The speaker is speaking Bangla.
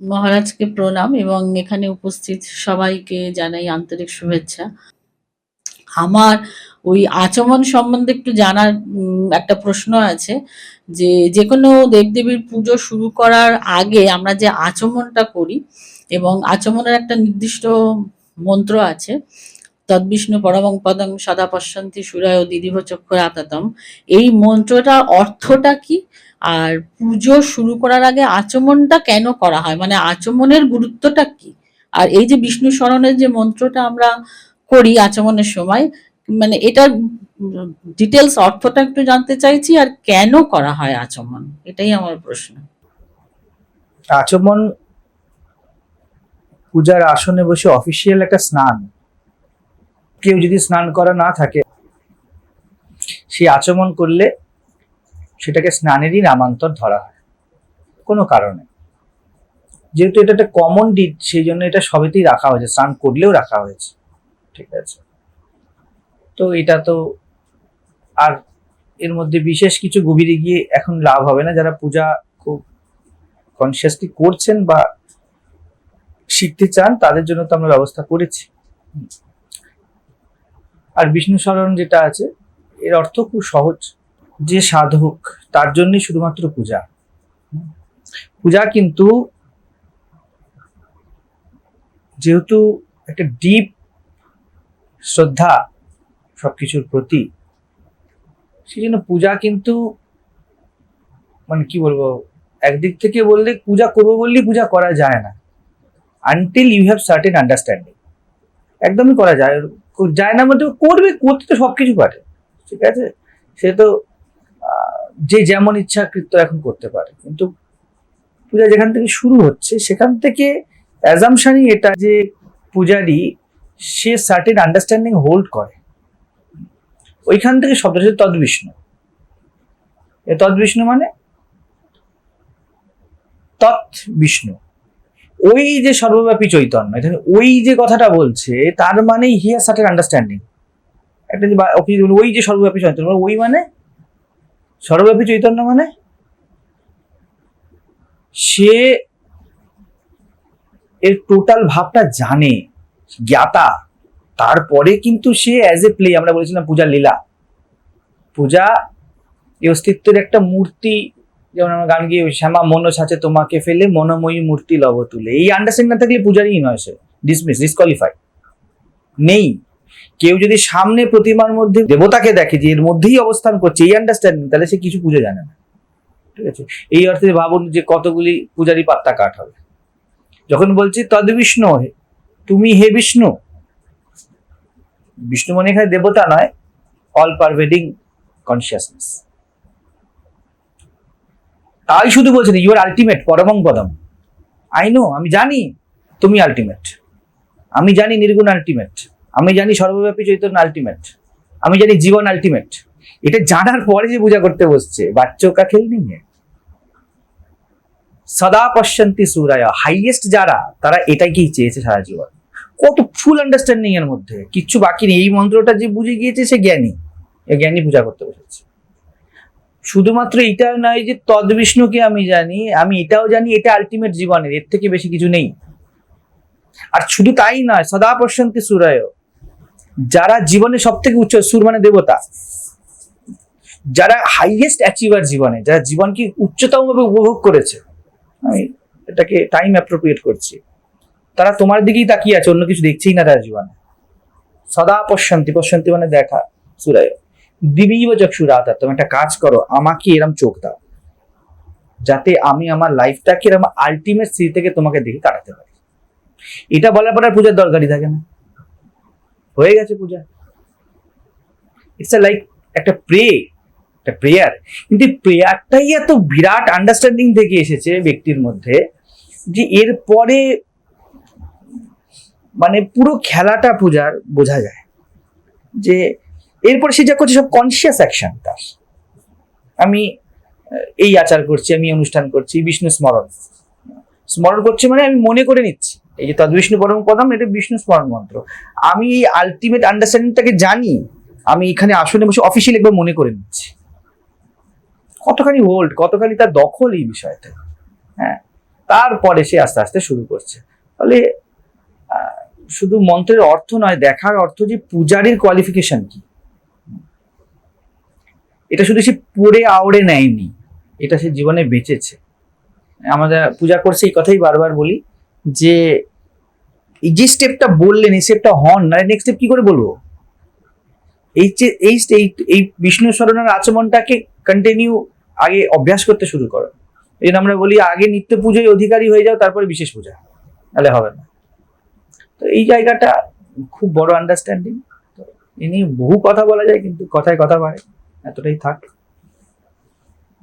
মহারাজকে প্রণাম এবং এখানে উপস্থিত সবাইকে জানাই আন্তরিক শুভেচ্ছা। আমার ওই আচমন সম্বন্ধে একটু জানার একটা প্রশ্ন আছে যে যে কোনো দেবদেবীর পুজো শুরু করার আগে আমরা যে আচমনটা করি এবং আচমনের একটা নির্দিষ্ট মন্ত্র আছে তদ্বিষ্ণু পরমং পদং সদা পশ্যন্তি সুরায় দিদিভ চক্ষুর আতাতম এই মন্ত্রটা অর্থটা কি? আর পুজো শুরু করার আগে আচমনটা কেন করা হয়? মানে আচমনের গুরুত্বটা কি? আর এই যে বিষ্ণু স্মরণের যে মন্ত্রটা আমরা করি আচমনের সময় মানে এটার ডিটেলস অর্থটা একটু জানতে চাইছি, আর কেন করা হয় আচমন? এটাই আমার প্রশ্ন। আচমন পূজার আসনে বসে অফিসিয়াল একটা স্নান। কেউ যদি স্নান করা না থাকে, সেই আচমন করলে সেটাকে স্নানেরই নামান্তর ধরা হয়। কোনো কারণে। যেহেতু এটা একটা কমন ডিট সেই জন্য এটা সবেতেই রাখা হয়েছে, স্নান করলেও রাখা হয়েছে। ঠিক আছে? তো এটা তো আর এর মধ্যে বিশেষ কিছু গভীরে গিয়ে এখন লাভ হবে না। যারা পূজা খুব কনসিয়াসলি করছেন বা শিখতে চান, তাদের জন্য তো আমরা ব্যবস্থা করেছি। আর বিষ্ণু স্মরণ যেটা আছে, এর অর্থ খুব সহজ। যে সাধক, তার জন্যই শুধুমাত্র পূজা। পূজা কিন্তু যেহেতু একটা ডিপ শ্রদ্ধা সবকিছুর প্রতি সেই জন্য পূজা কিন্তু মানে কি বলব, একদিক থেকে বললে পূজা করব বললেই পূজা করা যায় না। Until you have certain understanding একদমই করা যায়। যায় না মধ্যে করবে, করতে তো সবকিছু পারে, ঠিক আছে? সে তো যে যেমন ইচ্ছাকৃত এখন করতে পারে। কিন্তু পূজা যেখান থেকে শুরু হচ্ছে, সেখান থেকে অ্যাজামশনই এটা যে পূজারি, সে সার্টেন আন্ডারস্ট্যান্ডিং হোল্ড করে। ওইখান থেকে শব্দটা হচ্ছে তদ্বিষ্ণু। এ তদ্বিষ্ণু মানে তৎ বিষ্ণু ওই যে সর্বব্যাপী চৈতন্য, এখানে ওই যে কথাটা বলছে, তার মানে হি হ্যাজ সার্টেন আন্ডারস্ট্যান্ডিং একটা যে ওই যে সর্বব্যাপী চৈতন্য ওই মানে? সর্বব্যাপী চৈতন্য মানে? সে এর টোটাল ভাবটা জানে, জ্ঞাতা। তারপরে কিন্তু সে অ্যাজ এ প্লে আমরা বলেছিলাম পূজার লীলা। পূজা, এই অস্তিত্বের একটা মূর্তি যেমন আমরা গান গিয়ে শ্যামা মন ছাঁচে তোমাকে ফেলে, মনোময়ী মূর্তি লব তুলে। এই আন্ডারস্ট্যান্ডিং না থাকলে পূজারই নয় সে। ডিসমিস ডিসকোয়ালিফাই নেই। কেউ যদি সামনে প্রতিমার মধ্যে দেবতাকে দেখে যে এর মধ্যেই অবস্থান করছে, এই আন্ডারস্ট্যান্ডিং তাহলে সে কিছু পুজো জানে না। ঠিক আছে? এই অর্থে ভাবুন যে কতগুলি পূজারি পাত্তা কাট হবে। যখন বলছি, তদ বিষ্ণু হে, তুমি হে বিষ্ণু। বিষ্ণু মানে এখানে দেবতা নয় অল পারভেডিং কনসিয়াসনেস তাই শুধু বলছেন ইউ আর আলটিমেট পরমং পদম। আই নো আমি জানি তুমি আলটিমেট আমি জানি নির্গুণ আলটিমেট আমি জানি সর্বব্যাপী চৈতন্য আলটিমেট আমি জানি জীবন আলটিমেট এটা জানার পরে যে পূজা করতে বসছে বাচ্চা কা খেল হ্যাঁ। সদা পশ্যন্তি সুরায় হাইয়েস্ট যারা, তারা এটাকেই চেয়েছে সারা জীবন। কত ফুল আন্ডারস্ট্যান্ডিং এর মধ্যে। কিচ্ছু বাকি নেই। এই মন্ত্রটা যে বুঝে গিয়েছে, সে জ্ঞানী। এ জ্ঞানী পূজা করতে বসেছে। শুধুমাত্র এটা নয় যে তদ বিষ্ণুকে আমি জানি, আমি এটাও জানি, এটা আলটিমেট জীবনের, এর থেকে বেশি কিছু নেই। আর শুধু তাই নয়, সদা পশ্যন্তি সুরায় যারা জীবনে সব থেকে উচ্চ সুর মানে দেবতা। যারা হাইয়েস্ট অ্যাচিভার জীবনে, যারা জীবনকে উচ্চতম ভাবে উপভোগ করেছে। আমি এটাকে টাইম অ্যাপ্রোপ্রিয়েট করছি। তারা তোমার দিকেই তাকিয়ে আছে, অন্য কিছু দেখছেই না তার জীবনে। সদা পশ্যন্তি পশ্যন্তি মানে দেখা সুরায় দিবীব চক্ষুরাতা তুমি একটা কাজ করো, আমাকে এরম চোখ দাও। যাতে আমি আমার লাইফটাকে এরম আলটিমেট স্ত্রী থেকে তোমাকে দেখে কাটাতে পারি। এটা বলার পর আর পূজার দরকারই থাকে না। হয়ে গেছে পূজা। ইটস আ লাইক একটা প্রে একটা প্রেয়ার কিন্তু প্রেয়ারটাই এত বিরাট আন্ডারস্ট্যান্ডিং থেকে এসেছে ব্যক্তির মধ্যে যে এর পরে মানে পুরো খেলাটা পূজার বোঝা যায়। যে এরপরে সে যা করছে, সব কনসিয়াস অ্যাকশন তার। আমি এই আচার করছি, আমি অনুষ্ঠান করছি, বিষ্ণু স্মরণ। স্মরণ করছি মানে আমি মনে করে নিচ্ছি। এই যে তদ্বিষ্ণু পরম পদম, এটা বিষ্ণু স্মরণ মন্ত্র। আমি এই আলটিমেট আন্ডারস্ট্যান্ডিংটাকে জানি, আমি এখানে আসলে বসে অফিসিয়াল একবার মনে করে নিচ্ছি। কতখানি হোল্ড কতখানি তার দখল এই বিষয়তে হ্যাঁ তারপরে সে আস্তে আস্তে শুরু করছে। ফলে শুধু মন্ত্রের অর্থ নয়, দেখার অর্থ যে পূজারীর কোয়ালিফিকেশন কি? এটা শুধু সে পড়ে আওড়ে নেয়নি, এটা সে জীবনে বেঁচেছে। আমাদের পূজা করছে এই কথাই বারবার বলি যে, এই যে স্টেপটা বললেন, এই স্টেপটা হন, না নেক্সট স্টেপ কি করে বলব? এই যে, এই এই বিষ্ণু স্মরণের আচমনটাকে কন্টিনিউ আগে অভ্যাস করতে শুরু করো। এই জন্য আমরা বলি, আগে নিত্য পুজোয় অধিকারী হয়ে যাও, তারপরে বিশেষ পূজা। তাহলে হবে না। তো এই জায়গাটা খুব বড় আন্ডারস্ট্যান্ডিং তো এ নিয়ে বহু কথা বলা যায়, কিন্তু কথায় কথা বাড়ে। এতটাই থাক